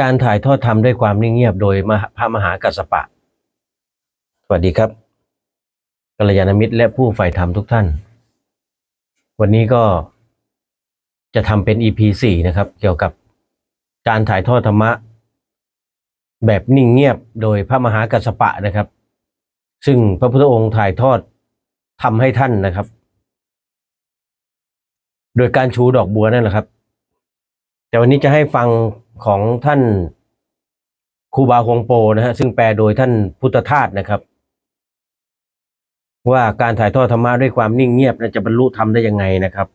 การถ่ายทอดธรรมด้วยความนิ่งเงียบโดยมพระมหากัสปะ สวัสดีครับกัลยาณมิตรและผู้ใฝ่ธรรมทุกท่าน วันนี้ก็จะทำเป็น EP สี่นะครับ เกี่ยวกับการถ่ายทอดธรรมะ แบบนิ่งเงียบโดยพระมหากัสสปะนะครับ ซึ่งพระพุทธองค์ถ่ายทอดทำให้ท่านนะครับ โดยการชูดอกบัวนั่นแหละครับ แต่วันนี้จะให้ฟัง ของท่านครูบาคงโปนะฮะซึ่งแปลโดยท่านพุทธทาสนะครับ ว่าการถ่ายทอดธรรมะด้วยความนิ่งเงียบนั้นจะบรรลุธรรมได้ยังไงนะครับ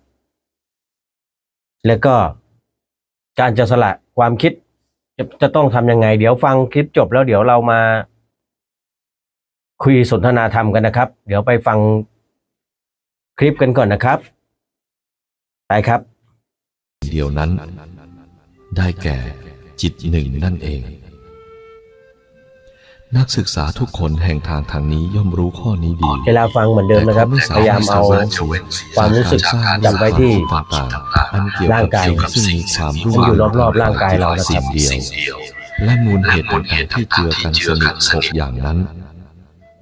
แล้วก็การจะสละความคิดจะจะต้องทำยังไง เดี๋ยวฟังคลิปจบแล้วเดี๋ยวเรามา คุยสนทนาธรรมกันนะครับ เดี๋ยวไปฟังคลิปกันก่อนนะครับ ไปครับ เดียวนั้น ได้แก่จิตหนึ่งนั่นเอง นักศึกษาทุกคนแห่งทางทางนี้ย่อมรู้ข้อนี้ดีเวลาฟังเหมือนเดิมนะครับ พยายามเอาความรู้สึกจับไว้ที่ต่างๆอันเกี่ยวร่างกับกายสิ่งซึ่งมีความรุ่มันอยู่รอบๆร่างกายเรานะครับสิ่งเดียว และมูลเหตุต่างๆที่เจือกันสนิทหกอย่างนั้น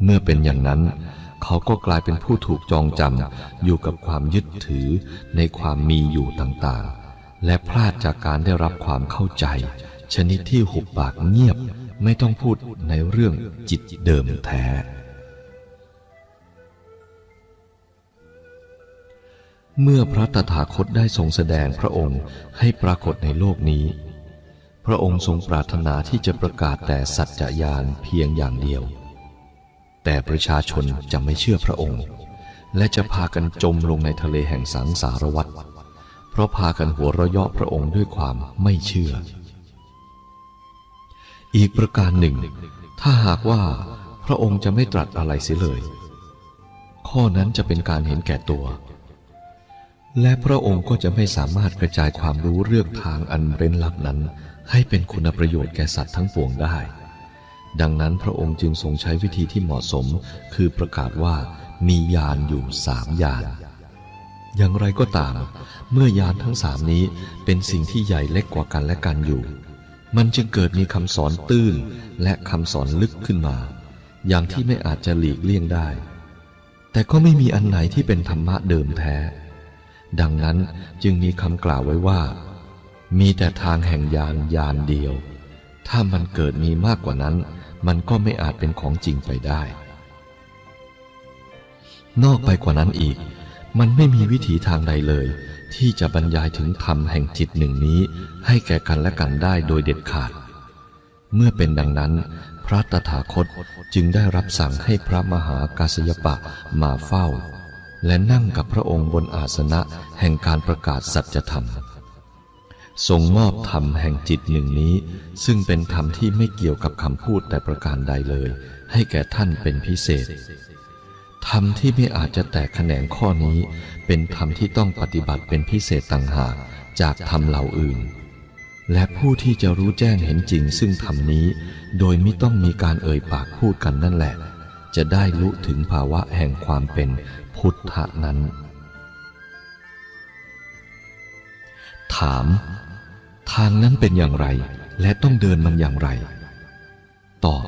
เมื่อเป็นอย่างนั้นเขาก็กลายเป็นผู้ถูกจองจำอยู่กับความยึดถือในความมีอยู่ต่างๆ และพลาดจากการได้รับความเข้าใจ ชนิดที่หุบปากเงียบไม่ต้องพูดในเรื่องจิตเดิมแท้ เมื่อพระตถาคตได้ทรงแสดงพระองค์ให้ปรากฏในโลกนี้ พระองค์ทรงปรารถนาที่จะประกาศแต่สัจจญาณเพียงอย่างเดียว แต่ประชาชนจะไม่เชื่อพระองค์ และจะพากันจมลงในทะเลแห่งสังสารวัฏ ราะพากันหัวเราะเยาะพระองค์ด้วยความไม่เชื่อ อีกประการหนึ่ง ถ้าหากว่าพระองค์จะไม่ตรัสอะไรเสียเลย ข้อนั้นจะเป็นการเห็นแก่ตัว และพระองค์ก็จะไม่สามารถกระจายความรู้เรื่องทางอันเร้นลับนั้น ให้เป็นคุณประโยชน์แก่สัตว์ทั้งปวงได้ ดังนั้นพระองค์จึงทรงใช้วิธีที่เหมาะสม คือประกาศว่ามียานอยู่สามยานอย่างไรก็ตาม เมื่อยานทั้งสามนี้เป็นสิ่งที่ใหญ่เล็กกว่ากันและกันอยู่ มันจึงเกิดมีคำสอนตื้นและคำสอนลึกขึ้นมา อย่างที่ไม่อาจจะหลีกเลี่ยงได้ แต่ก็ไม่มีอันไหนที่เป็นธรรมะเดิมแท้ ดังนั้นจึงมีคำกล่าวไว้ว่า มีแต่ทางแห่งยานยานเดียว ถ้ามันเกิดมีมากกว่านั้น มันก็ไม่อาจเป็นของจริงไปได้ นอกไปกว่านั้นอีก มันไม่มีวิถีทางใดเลย ที่จะบรรยายถึงธรรมแห่งจิตหนึ่งนี้ ให้แก่กันและกันได้โดยเด็ดขาด เมื่อเป็นดังนั้น พระตถาคตจึงได้รับสั่งให้พระมหากาสยปะมาเฝ้า และนั่งกับพระองค์บนอาสนะแห่งการประกาศสัจธรรมทรงมอบธรรมแห่งจิตหนึ่งนี้ ซึ่งเป็นธรรมที่ไม่เกี่ยวกับคำพูดแต่ประการใดเลย ให้แก่ท่านเป็นพิเศษ ธรรมที่ไม่อาจจะแตกแขนงข้อนี้ เป็นธรรมที่ต้องปฏิบัติเป็นพิเศษต่างหากจากธรรมเหล่าอื่น และผู้ที่จะรู้แจ้งเห็นจริงซึ่งธรรมนี้ โดยไม่ต้องมีการเอ่ยปากพูดกันนั่นแหละ จะได้รู้ถึงภาวะแห่งความเป็นพุทธะนั้น ถาม ทางนั้นเป็นอย่างไร และต้องเดินมันอย่างไร ตอบ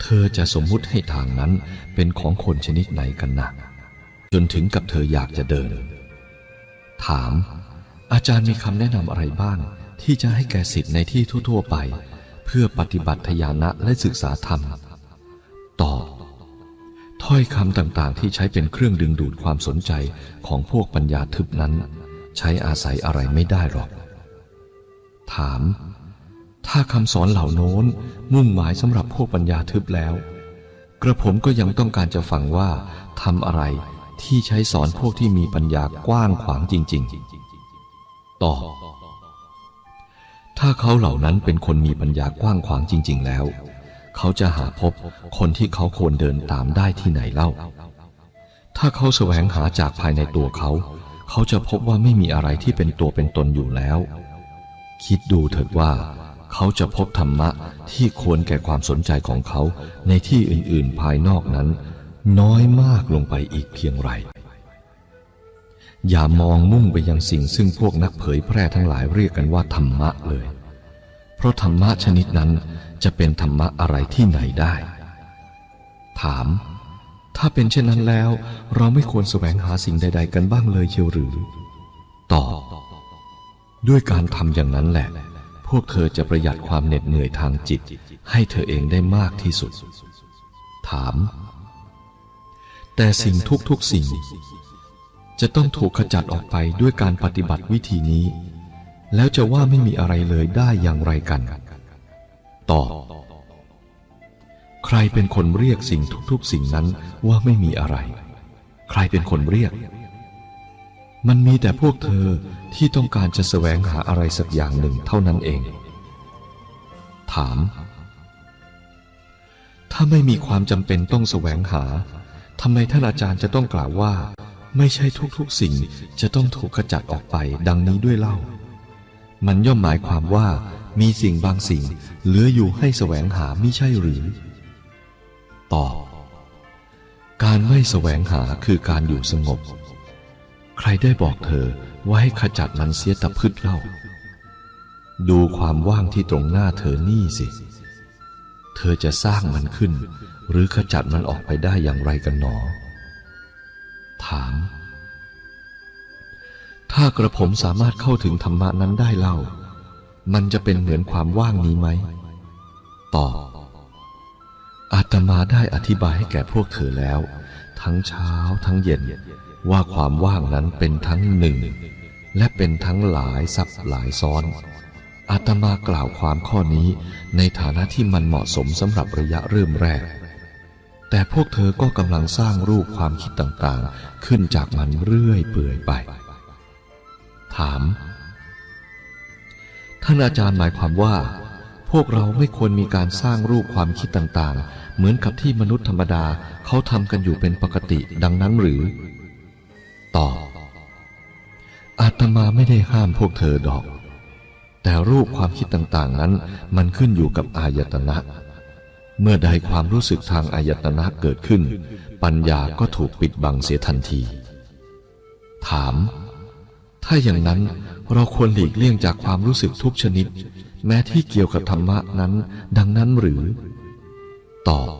เธอจะสมมุติให้ทางนั้นเป็นของคนชนิดไหนกันนะจนถึงกับเธออยากจะเดิน ถาม อาจารย์มีคำแนะนำอะไรบ้าง ที่จะให้แก่สิทธิ์ในที่ทั่ว ๆ ไป เพื่อปฏิบัติทยานะและศึกษาธรรม ตอบถ้อยคำต่างๆ ที่ใช้เป็นเครื่องดึงดูดความสนใจของพวกปัญญาทึบนั้น ใช้อาศัยอะไรไม่ได้หรอก ถาม ถ้าคำสอนเหล่าโน้นมุ่งหมายสำหรับพวกปัญญาทึบแล้ว กระผมก็ยังต้องการจะฟังว่าทำอะไรที่ใช้สอนพวกที่มีปัญญากว้างขวางจริง ๆ ต่อ ถ้าเขาเหล่านั้นเป็นคนมีปัญญากว้างขวางจริง ๆ แล้ว เขาจะหาพบคนที่เขาควรเดินตามได้ที่ไหนเล่า ถ้าเขาแสวงหาจากภายในตัวเขา เขาจะพบว่าไม่มีอะไรที่เป็นตัวเป็นตนอยู่แล้ว คิดดูเถิดว่า เขาจะพบธรรมะที่ควรแก่ความสนใจของเขาในที่อื่นๆภายนอกนั้น น้อยมากลงไปอีกเพียงไร อย่ามองมุ่งไปยังสิ่งซึ่งพวกนักเผยแพร่ทั้งหลายเรียกกันว่าธรรมะเลย เพราะธรรมะชนิดนั้นจะเป็นธรรมะอะไรที่ไหนได้ ถาม ถ้าเป็นเช่นนั้นแล้ว เราไม่ควรแสวงหาสิ่งใด ๆ กันบ้างเลยเชียวหรือ ตอบด้วยการทำอย่างนั้นแหละ พวกเธอจะประหยัดความเหน็ดเหนื่อยทางจิต ให้เธอเองได้มากที่สุด ถาม แต่สิ่งทุกๆสิ่ง จะต้องถูกขจัดออกไปด้วยการปฏิบัติวิธีนี้ แล้วจะว่าไม่มีอะไรเลยได้อย่างไรกัน ตอบ ใครเป็นคนเรียกสิ่งทุกๆ สิ่งนั้นว่าไม่มีอะไร ใครเป็นคนเรียก มันมีแต่พวกเธอที่ต้องการจะแสวงหาอะไรสักอย่างหนึ่งเท่านั้นเอง ถาม ถ้าไม่มีความจำเป็นต้องแสวงหาทำไมท่านอาจารย์จะต้องกล่าวว่า ไม่ใช่ทุกๆสิ่งจะต้องถูกขจัดออกไปดังนี้ด้วยเล่า มันย่อมหมายความว่ามีสิ่งบางสิ่งเหลืออยู่ให้แสวงหาไม่ใช่หรือตอบการไม่แสวงหาคือการอยู่สงบ รได้บอกเธอว่าให้ขจัดมันเสียตะพืชเล่า ดูความว่างที่ตรงหน้าเธอนี่สิ เธอจะสร้างมันขึ้น หรือขจัดมันออกไปได้อย่างไรกันหนอ ถาม ถ้ากระผมสามารถเข้าถึงธรรมะนั้นได้เล่า มันจะเป็นเหมือนความว่างนี้ไหม ตอบ อาตมาได้อธิบายให้แก่พวกเธอแล้ว ทั้งเช้าทั้งเย็น ว่าความว่างนั้นเป็นทั้งหนึ่ง และเป็นทั้งหลายซับหลายซ้อน อาตมากล่าวความข้อนี้ในฐานะที่มันเหมาะสมสำหรับระยะเริ่มแรก แต่พวกเธอก็กำลังสร้างรูปความคิดต่างๆ ขึ้นจากมันเรื่อยเปื่อยไป ถาม ท่านอาจารย์หมายความว่า พวกเราไม่ควรมีการสร้างรูปความคิดต่างๆ เหมือนกับที่มนุษย์ธรรมดาเขาทำกันอยู่เป็นปกติดังนั้นหรือ ตอบอาตมาไม่ได้ห้ามพวกเธอดอก แต่รูปความคิดต่างๆนั้น มันขึ้นอยู่กับอายตนะ เมื่อใดความรู้สึกทางอายตนะเกิดขึ้น ปัญญาก็ถูกปิดบังเสียทันที ถาม ถ้าอย่างนั้นเราควรหลีกเลี่ยงจากความรู้สึกทุกชนิด แม้ที่เกี่ยวกับธรรมะนั้น ดังนั้นหรือ ตอบ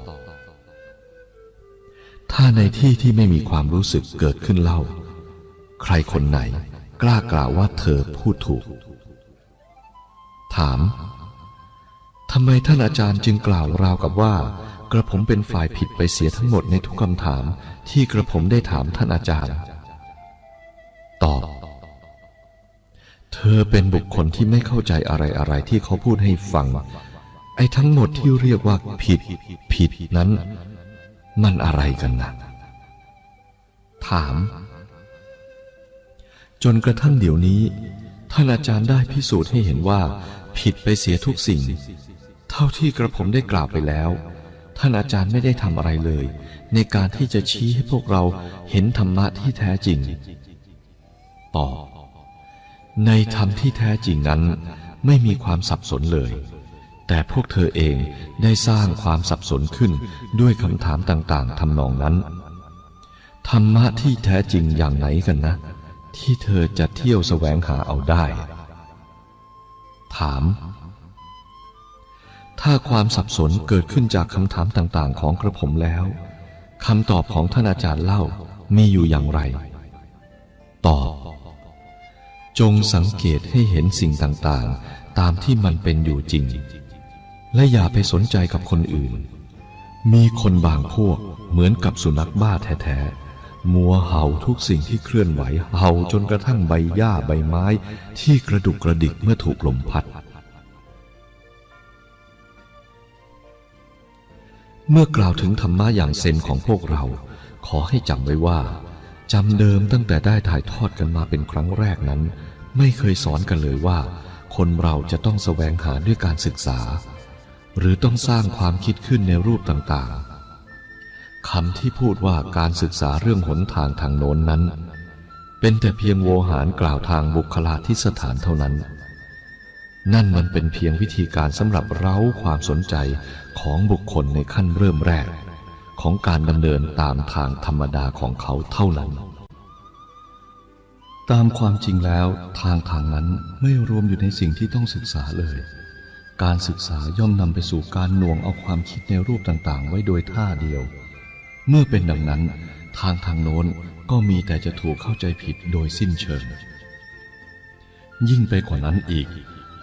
ถ้าในที่ที่ไม่มีความรู้สึกเกิดขึ้นเล่า ใครคนไหนกล้ากล่าวว่าเธอพูดถูก ถามทำไมท่านอาจารย์จึงกล่าวราวกับว่า กระผมเป็นฝ่ายผิดไปเสียทั้งหมดในทุกคำถามที่กระผมได้ถามท่านอาจารย์ ตอบ เธอเป็นบุคคลที่ไม่เข้าใจอะไรอะไรที่เขาพูดให้ฟัง ไอ้ทั้งหมดที่เรียกว่าผิด ผิดนั้น มันอะไรกันนะถาม จนกระทั่งเดี๋ยวนี้ ท่านอาจารย์ได้พิสูจน์ให้เห็นว่า ผิดไปเสียทุกสิ่ง เท่าที่กระผมได้กล่าวไปแล้ว ท่านอาจารย์ไม่ได้ทำอะไรเลย ในการที่จะชี้ให้พวกเราเห็นธรรมะที่แท้จริง ต่อ ในธรรมที่แท้จริงนั้น ไม่มีความสับสนเลย แต่พวกเธอเองได้สร้างความสับสนขึ้นด้วยคำถามต่างๆทำนองนั้น ธรรมะที่แท้จริงอย่างไหนกันนะ ที่เธอจะเที่ยวแสวงหาเอาได้ ถาม ถ้าความสับสนเกิดขึ้นจากคำถามต่าง ๆ ของกระผมแล้วคำตอบของท่านอาจารย์เล่ามีอยู่อย่างไร ตอบ จงสังเกตให้เห็นสิ่งต่าง ๆ ตามที่มันเป็นอยู่จริง และอย่าไปสนใจกับคนอื่น มีคนบางพวกเหมือนกับสุนัขบ้าแท้ ๆ มัวเห่าทุกสิ่งที่เคลื่อนไหว เห่าจนกระทั่งใบหญ้าใบไม้ ที่กระดุกกระดิกเมื่อถูกลมพัด เมื่อกล่าวถึงธรรมะอย่างเซนของพวกเรา ขอให้จำไว้ว่าจำเดิมตั้งแต่ได้ถ่ายทอดกันมาเป็นครั้งแรกนั้น ไม่เคยสอนกันเลยว่า คนเราจะต้องแสวงหาด้วยการศึกษา หรือต้องสร้างความคิดขึ้นในรูปต่างๆ คำที่พูดว่าการศึกษาเรื่องหนทางทางโน้นนั้น เป็นแต่เพียงโวหารกล่าวทางบุคลาธิสถานเท่านั้น นั่นมันเป็นเพียงวิธีการสำหรับเร้าความสนใจของบุคคลในขั้นเริ่มแรก ของการดำเนินตามทางธรรมดาของเขาเท่านั้น ตามความจริงแล้วทางทางนั้นไม่รวมอยู่ในสิ่งที่ต้องศึกษาเลยการศึกษาย่อมนำไปสู่การหน่วงเอาความคิดในรูปต่างๆ ไว้โดยท่าเดียว เมื่อเป็นดังนั้น ทางทางโน้นก็มีแต่จะถูกเข้าใจผิดโดยสิ้นเชิง ยิ่งไปกว่านั้นอีก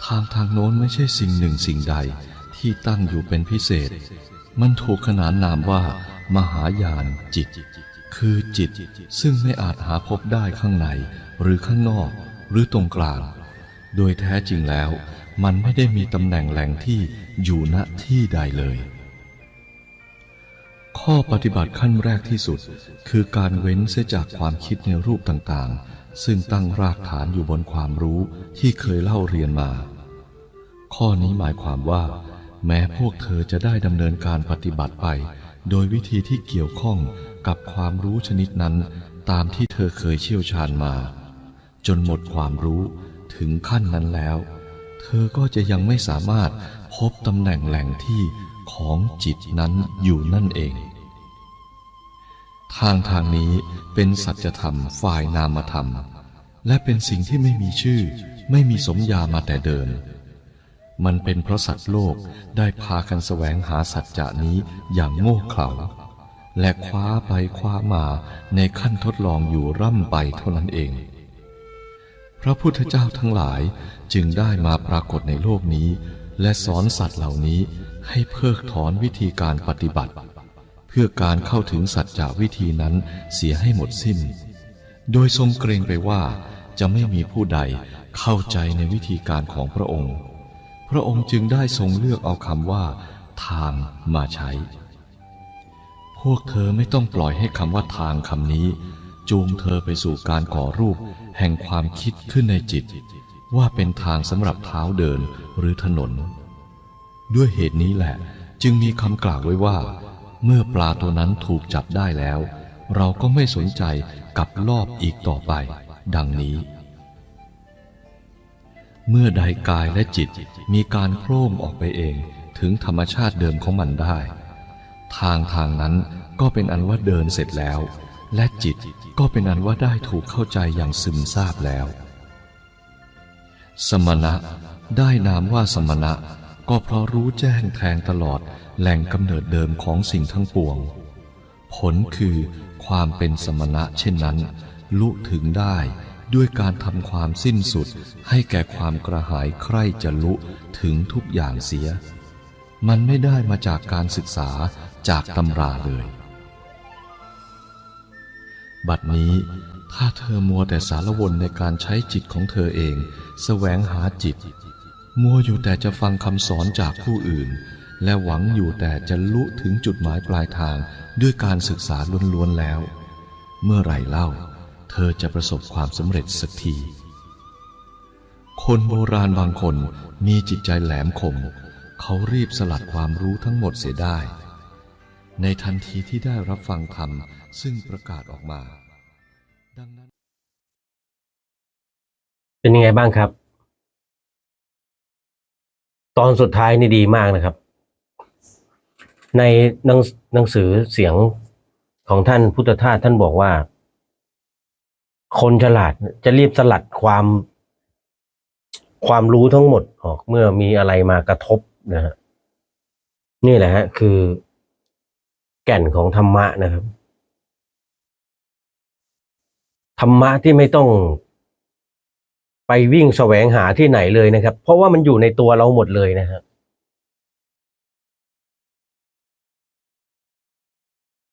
ทางทางโน้นไม่ใช่สิ่งหนึ่งสิ่งใดที่ตั้งอยู่เป็นพิเศษ มันถูกขนานนามว่า มหายานจิต คือจิตซึ่งไม่อาจหาพบได้ข้างใน หรือข้างนอก หรือตรงกลาง โดยแท้จริงแล้ว มันไม่ได้มีตำแหน่งแหล่งที่อยู่ณที่ใดเลย ข้อปฏิบัติขั้นแรกที่สุด คือการเว้นเสียจากความคิดในรูปต่างๆ ซึ่งตั้งรากฐานอยู่บนความรู้ที่เคยเล่าเรียนมา ข้อนี้หมายความว่า แม้พวกเธอจะได้ดำเนินการปฏิบัติไป โดยวิธีที่เกี่ยวข้องกับความรู้ชนิดนั้น ตามที่เธอเคยเชี่ยวชาญมา จนหมดความรู้ถึงขั้นนั้นแล้ว เธอก็จะยังไม่สามารถพบตำแหน่งแหล่งที่ ของจิตนั้นอยู่นั่นเอง ทางทางนี้เป็นสัจธรรมฝ่ายนามธรรม และเป็นสิ่งที่ไม่มีชื่อ ไม่มีสมญามาแต่เดิมมันเป็นเพราะสัตว์โลกได้พากันแสวงหาสัจจะนี้อย่างโง่เขลาและคว้าไปคว้ามาในขั้นทดลองอยู่ร่ำไปเท่านั้นเอง พระพุทธเจ้าทั้งหลายจึงได้มาปรากฏในโลกนี้ และสอนสัตว์เหล่านี้ ให้เพิกถอนวิธีการปฏิบัติ เพื่อการเข้าถึงสัจจะวิธีนั้นเสียให้หมดสิ้น โดยทรงเกรงไปว่าจะไม่มีผู้ใดเข้าใจในวิธีการของพระองค์ พระองค์จึงได้ทรงเลือกเอาคำว่า ทางมาใช้ พวกเธอไม่ต้องปล่อยให้คำว่าทางคำนี้ จูงเธอไปสู่การก่อรูปแห่งความคิดขึ้นในจิต ว่าเป็นทางสำหรับเท้าเดินหรือถนน ด้วยเหตุนี้แหละ จึงมีคำกล่าวไว้ว่า เมื่อปลาตัวนั้นถูกจับได้แล้ว เราก็ไม่สนใจกับลอบอีกต่อไป ดังนี้ เมื่อใดกายและจิตมีการโคร่งออกไปเองถึงธรรมชาติเดิมของมันได้ ทางทางนั้นก็เป็นอันว่าเดินเสร็จแล้ว และจิตก็เป็นอันว่าได้ถูกเข้าใจอย่างซึมซาบแล้ว สมณะได้นามว่าสมณะ ก็เพราะรู้แจ้งแทงตลอดแหล่งกำเนิดเดิมของสิ่งทั้งปวง ผลคือความเป็นสมณะเช่นนั้น ลุถึงได้ด้วยการทำความสิ้นสุดให้แก่ความกระหายใคร่จะลุถึงทุกอย่างเสีย มันไม่ได้มาจากการศึกษาจากตำราเลย บัดนี้ถ้าเธอมัวแต่สารวนในการใช้จิตของเธอเอง แสวงหาจิต มัวอยู่แต่จะฟังคำสอนจากผู้อื่น และหวังอยู่แต่จะลุถึงจุดหมายปลายทางด้วยการศึกษาล้วนๆแล้ว เมื่อไรเล่า เธอจะประสบความสำเร็จสักที คนโบราณบางคนมีจิตใจแหลมคม เขารีบสลัดความรู้ทั้งหมดเสียได้ ในทันทีที่ได้รับฟังธรรมซึ่งประกาศออกมา ดังนั้น เป็นยังไงบ้างครับ ตอนสุดท้ายนี่ดีมากนะครับ ในหนังหนังสือเสียงของท่านพุทธทาสท่านบอกว่า คนฉลาดจะรีบสลัดความความรู้ทั้งหมดออกเมื่อมีอะไรมากระทบนะฮะนี่แหละฮะคือ แก่นของธรรมะนะครับ ธรรมะที่ไม่ต้อง วิ่งแสวงหาที่ไหนเลยนะครับ เพราะว่ามันอยู่ในตัวเราหมดเลยนะฮะ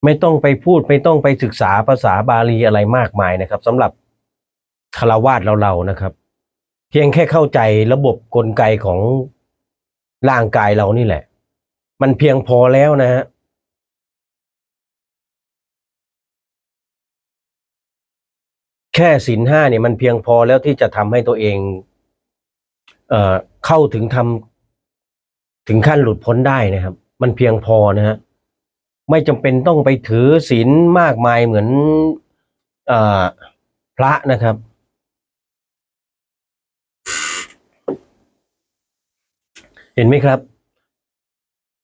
ไม่ต้องไปพูดไม่ต้องไปศึกษาภาษาบาลีอะไรมากมายนะครับสำหรับคารวาสเราเรานะครับ เพียงแค่เข้าใจระบบกลไกของร่างกายเรานี่แหละ มันเพียงพอแล้วนะฮะ แค่ศีลห้าเนี่ยมันเพียงพอแล้วที่จะทำให้ตัวเอง เอ่อเข้าถึงทำถึงขั้นหลุดพ้นได้นะครับ มันเพียงพอนะฮะไม่จำเป็นต้องไปถือศีลมากมายเหมือนเอ่อพระนะครับ เห็นไหมครับ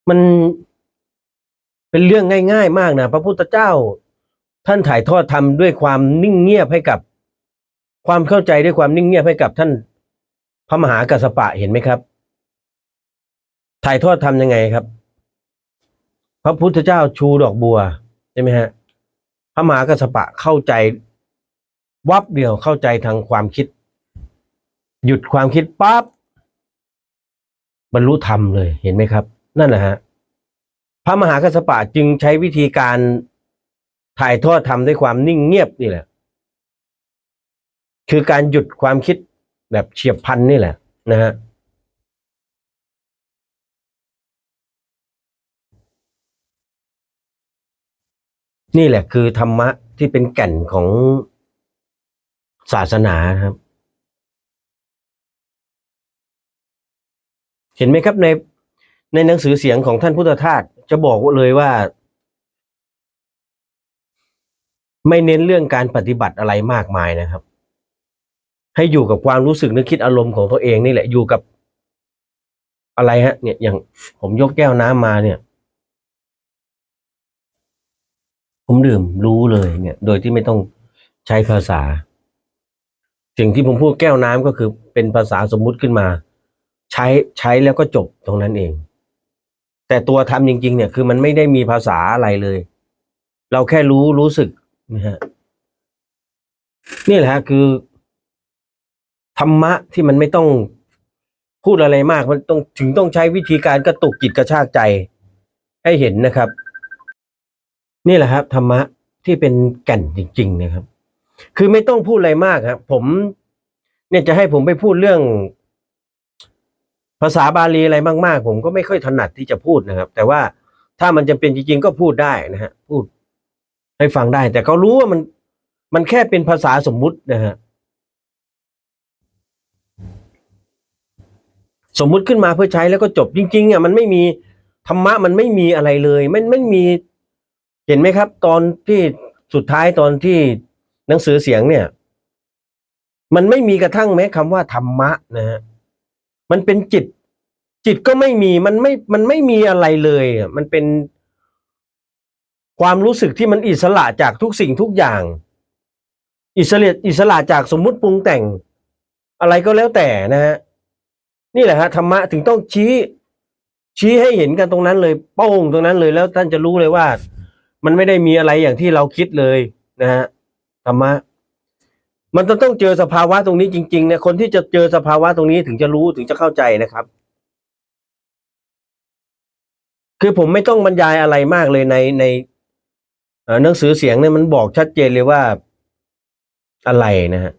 มันเป็นเรื่องง่าย ๆ มากนะพระพุทธเจ้า ท่านถ่ายทอดทำด้วยความนิ่งเงียบให้กับ ความเข้าใจด้วยความนิ่งเงียบให้กับท่านพระมหากัสสปะเห็นไหมครับ ถ่ายทอดทำยังไงครับ พระพุทธเจ้าชูดอกบัวใช่ไหมฮะพระมหากัสสปะเข้าใจ วับเดียวเข้าใจทางความคิด หยุดความคิดปั๊บบรรลุธรรมเลยเห็นไหมครับ นั่นแหละฮะพระมหากัสปะจึงใช้วิธีการ ถ่ายทอดทำด้วยความนิ่งเงียบนี่แหละ คือการหยุดความคิดแบบเฉียบพลันนี่แหละ นะฮะนี่แหละคือธรรมะที่เป็นแก่นของศาสนาครับ เห็นไหมครับในในหนังสือเสียงของท่านพุทธทาสจะบอกเลยว่า ไม่เน้นเรื่องการปฏิบัติอะไรมากมายนะครับ ให้อยู่กับความรู้สึกนึกคิดอารมณ์ของตัวเองนี่แหละอยู่กับอะไรฮะ เนี่ยอย่างผมยกแก้วน้ำมาเนี่ย ผมดื่มรู้เลยเนี่ย โดยที่ไม่ต้องใช้ภาษา สิ่งที่ผมพูดแก้วน้ำก็คือเป็นภาษาสมมุติขึ้นมา ใช้ใช้แล้วก็จบตรงนั้นเอง แต่ตัวทำจริง ๆ เนี่ยคือมันไม่ได้มีภาษาอะไรเลย เราแค่รู้รู้สึก นะฮะนี่แหละฮะคือ ธรรมะที่มันไม่ต้องพูดอะไรมาก มันต้องถึงต้องใช้วิธีการกระตุกจิตกระชากใจ ให้เห็นนะครับ นี่แหละครับ ธรรมะที่เป็นแก่นจริง ๆ นะครับ คือไม่ต้องพูดอะไรมากครับผมเนี่ยจะให้ผมไปพูดเรื่อง ภาษาบาลีอะไรมาก ๆ ผมก็ไม่ค่อยถนัดที่จะพูดนะครับ แต่ว่าถ้ามันจะเป็นจริง ๆ ก็พูดได้นะฮะพูด ให้ฟังได้ แต่เขารู้ว่ามันมันแค่เป็นภาษาสมมุตินะฮะสมมุติขึ้นมาเพื่อใช้แล้วก็จบจริงๆอะมันไม่มีธรรมะมันไม่มีอะไรเลยมันไม่มีเห็นไหมครับ ตอนที่สุดท้ายตอนที่หนังสือเสียงเนี่ย มันไม่มีกระทั่งแม้คำว่าธรรมะนะฮะมันเป็นจิต จิตก็ไม่มีมันไม่มันไม่มีอะไรเลยอะมันเป็น ความรู้สึกที่มันอิสระจากทุกสิ่งทุกอย่าง อิสระอิสระจากสมมุติปรุงแต่ง อะไรก็แล้วแต่นะฮะนี่แหละฮะธรรมะถึงต้องชี้ ชี้ให้เห็นกันตรงนั้นเลยโป้งตรงนั้นเลยแล้วท่านจะรู้เลยว่า มันไม่ได้มีอะไรอย่างที่เราคิดเลยนะฮะธรรมะมันต้องต้องเจอสภาวะตรงนี้จริงๆเนี่ยคนที่จะเจอสภาวะตรงนี้ถึงจะรู้ถึงจะเข้าใจนะครับ คือผมไม่ต้องบรรยายอะไรมากเลยในใน หนังสือเสียงเนี่ยมันบอกชัดเจนเลยว่าอะไรนะฮะ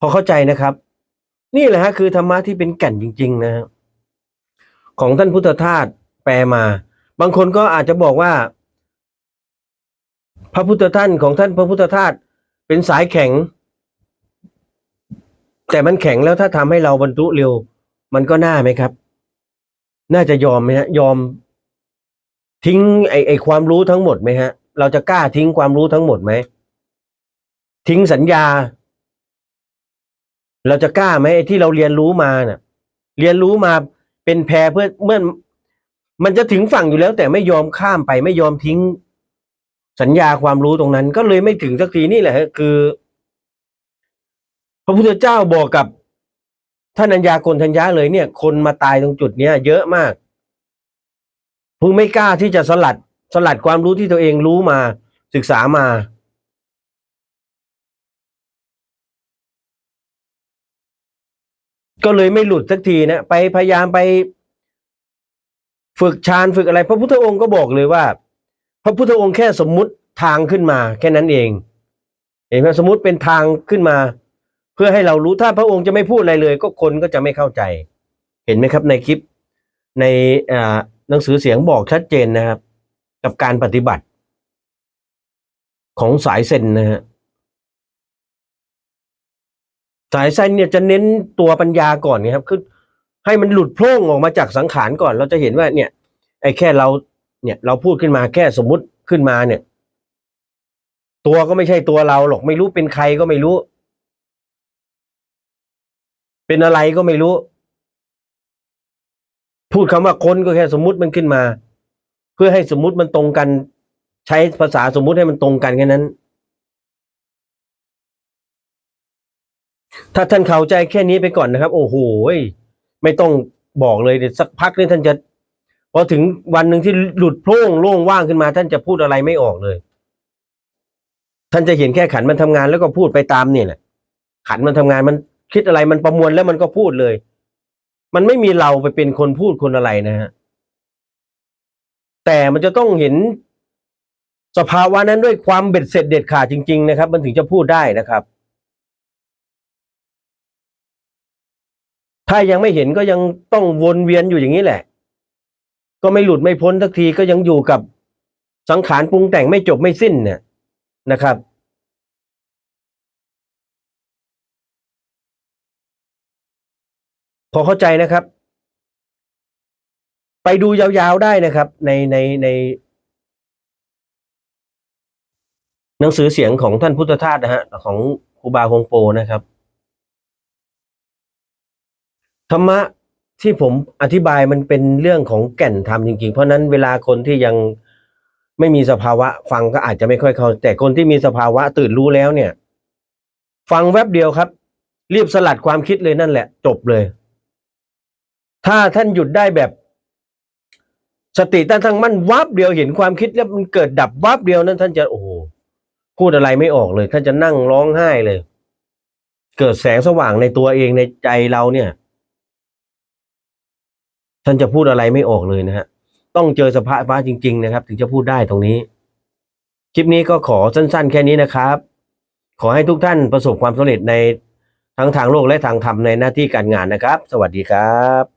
พอเข้าใจนะครับ นี่แหละฮะคือธรรมะที่เป็นแก่นจริง ๆ นะครับของท่านพุทธทาสแปลมา บางคนก็อาจจะบอกว่า พระพุทธท่านของท่านพระพุทธทาสเป็นสายแข็ง แต่มันแข็งแล้วถ้าทำให้เราบรรลุเร็ว มันก็น่าไหมครับ น่าจะยอมไหมฮะ ยอม ทิ้งไอไอความรู้ทั้งหมดไหมฮะ เราจะกล้าทิ้งความรู้ทั้งหมดไหม ทิ้งสัญญา เราจะกล้าไหมไอที่เราเรียนรู้มาเน่ะ เรียนรู้มาเป็นแพรเพื่อเมื่อมันจะถึงฝั่งอยู่แล้ว แต่ไม่ยอมข้ามไปไม่ยอมทิ้งสัญญาความรู้ตรงนั้น ก็เลยไม่ถึงสักทีนี่แหละคือ พระพุทธเจ้าบอกกับท่านอัญญากณทัญญาเลยเนี่ย คนมาตายตรงจุดเนี้ยเยอะมากพิ่งไม่กล้าที่จะสลัดสลัดความรู้ที่ตัวเองรู้มาศึกษามา ก็เลยไม่หลุดสักทีนะไปพยายามไปฝึกฌานฝึกอะไร พระพุทธองค์ก็บอกเลยว่า พระพุทธองค์แค่สมมุติทางขึ้นมา แค่นั้นเอง เห็นไหมสมมติเป็นทางขึ้นมา เพื่อให้เรารู้ถ้าพระองค์จะไม่พูดอะไรเลย ก็คนก็จะไม่เข้าใจ เห็นไหมครับในคลิปในหนังสือเสียงบอกชัดเจนนะครับ กับการปฏิบัติ ของสายเซนนะฮะสายไซนเนี่ยจะเน้นตัวปัญญาก่อนนะครับคือให้มันหลุดโพร่งออกมาจากสังขารก่อน เราจะเห็นว่า เนี่ย ไอ้แค่เรา เนี่ย เราพูดขึ้นมาแค่สมมุติขึ้นมาเนี่ย ตัวก็ไม่ใช่ตัวเราหรอกไม่รู้เป็นใครก็ไม่รู้ เป็นอะไรก็ไม่รู้ พูดคำว่าคนก็แค่สมมุติมันขึ้นมา เพื่อให้สมมุติมันตรงกัน ใช้ภาษาสมมุติให้มันตรงกันแค่นั้น ถ้าท่านเข้าใจแค่นี้ไปก่อนนะครับ โอ้โหไม่ต้องบอกเลยเดี๋ยวสักพักนี่ท่านจะพอถึงวันหนึ่งที่หลุดโพร่งโล่งว่างขึ้นมา ท่านจะพูดอะไรไม่ออกเลย ท่านจะเห็นแค่ขันมันทำงานแล้วก็พูดไปตามนี่แหละขันมันทำงานมัน คิดอะไรมันประมวลแล้วมันก็พูดเลย มันไม่มีเราไปเป็นคนพูดคนอะไรนะฮะแต่มันจะต้องเห็นสภาวะนั้นด้วยความเบ็ดเสร็จเด็ดขาดจริง ๆ นะครับ มันถึงจะพูดได้นะครับ ถ้ายังไม่เห็นก็ยังต้องวนเวียนอยู่อย่างนี้แหละ ก็ไม่หลุดไม่พ้นสักทีก็ยังอยู่กับสังขารปรุงแต่งไม่จบไม่สิ้นเนี่ยนะครับ พอเข้าใจนะครับ ไปดูยาวๆได้นะครับ ในในใน หนังสือเสียงของท่านพุทธทาสนะฮะ ของครูบาฮงโปนะครับธรรมะที่ผมอธิบายมันเป็นเรื่องของแก่นธรรมจริงๆ เพราะฉะนั้นเวลาคนที่ยังไม่มีสภาวะ ฟังก็อาจจะไม่ค่อยเข้า แต่คนที่มีสภาวะตื่นรู้แล้วเนี่ย ฟังแวบเดียวครับ รีบสลัดความคิดเลยนั่นแหละ จบเลย ถ้าท่านหยุดได้แบบ สติตั้งทั้งมั่นวับเดียวเห็นความคิดแล้วมันเกิดดับวับเดียวนั้น ท่านจะโอ้โหพูดอะไรไม่ออกเลย ท่านจะนั่งร้องไห้เลย เกิดแสงสว่างในตัวเองในใจเราเนี่ย ท่านจะพูดอะไรไม่ออกเลยนะฮะต้องเจอสภาพฟ้าจริง ๆ นะครับ ถึงจะพูดได้ตรงนี้ คลิปนี้ก็ขอสั้น ๆ แค่นี้นะครับ ขอให้ทุกท่านประสบความสำเร็จในทั้งทางโลกและทางธรรมในหน้าที่การงานนะครับ สวัสดีครับ